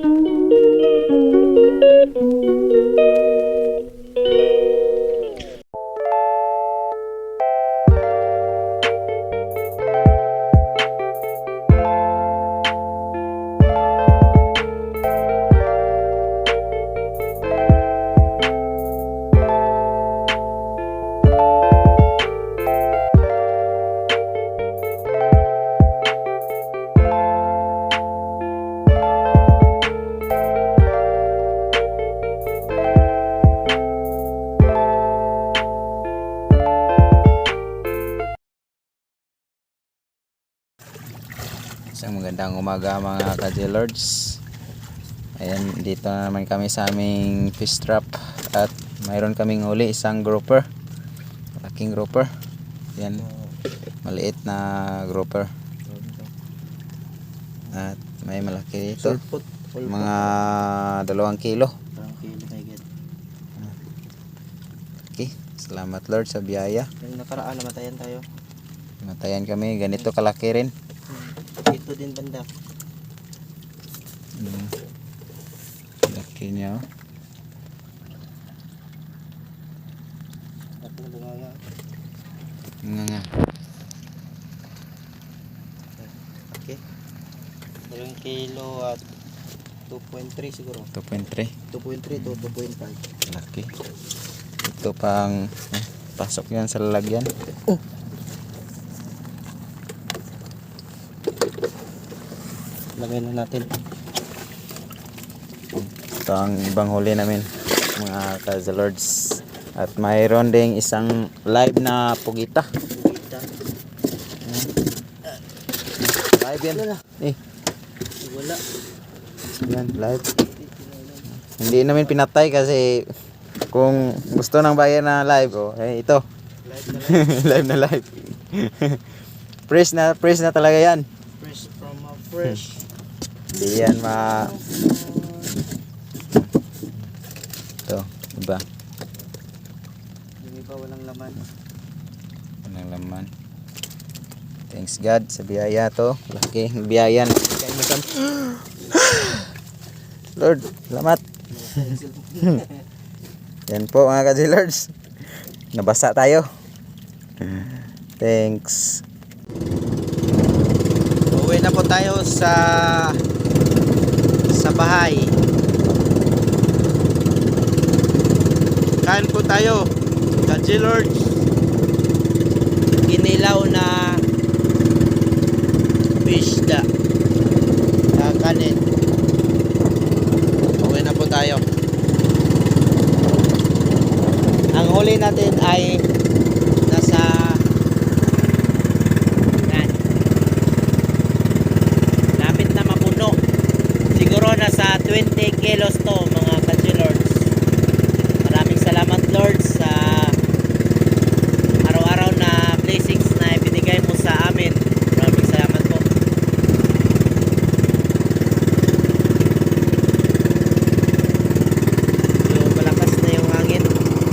Thank you. Isang magandang umaga mga ka-lords Ayan, dito na naman kami sa aming fish trap. At mayroon kaming huli, isang grouper. Malaking grouper. Yan, maliit na grouper. At may malaki dito. Mga dalawang kilo. Okay, salamat Lord sa biyaya. Yung nakaraan namatayan tayo. Matayan kami, ganito kalaki rin. Dito din banda. Hmm. Laki niya oh. At nabunganga. Nga nga Okay. Dalawang kilo at 2.3 siguro. 2.3 2.3 to 2.5. Laki. Ito pang eh, pasok yan sa lalagyan. Lagay na natin. Ito ang ibang huli namin mga ka-lords. At mayroon ding isang live na pugita. Live yan. Eh, Wala. yan live. Hindi namin pinatay kasi kung gusto ng bayan na live, oh, eh ito. Light na light. live na live. fresh na fresh na talaga yan. Fresh from a fresh. Hindi yan ma... Ito, iba. Yung iba walang laman. Walang laman. Thanks God sa biyaya to. Laki ng biyaya Lord, salamat. Yan po mga ka-lords. Nabasa tayo. Thanks. Uwi na po tayo sa sa bahay. Kain po tayo. Kaji Lords. Inilaw na isda. Kakanin. Uwi na po tayo. Ang huli natin ay nasa yan. Lapit na mapuno. Siguro nasa 20 kilos to mga ka-lords. Maraming salamat Lord sa araw-araw na blessings na ibinigay mo sa amin. Maraming salamat po. Yung malakas na yung hangin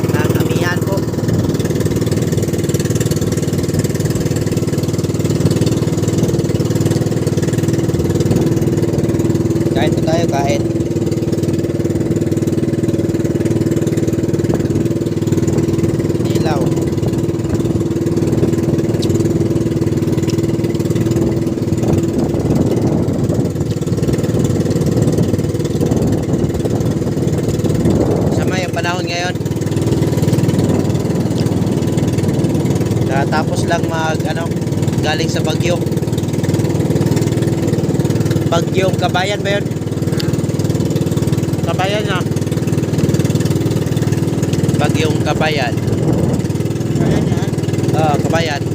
ng amihan po. Kain po tayo, kain. Ilaw. Ngayon. Tapos lang mag ano, galing sa Bagyo. Bagyong Kabayan ba yun? Kabayan na. Bagyong Kabayan. Kabayan yan? Oo, Kabayan.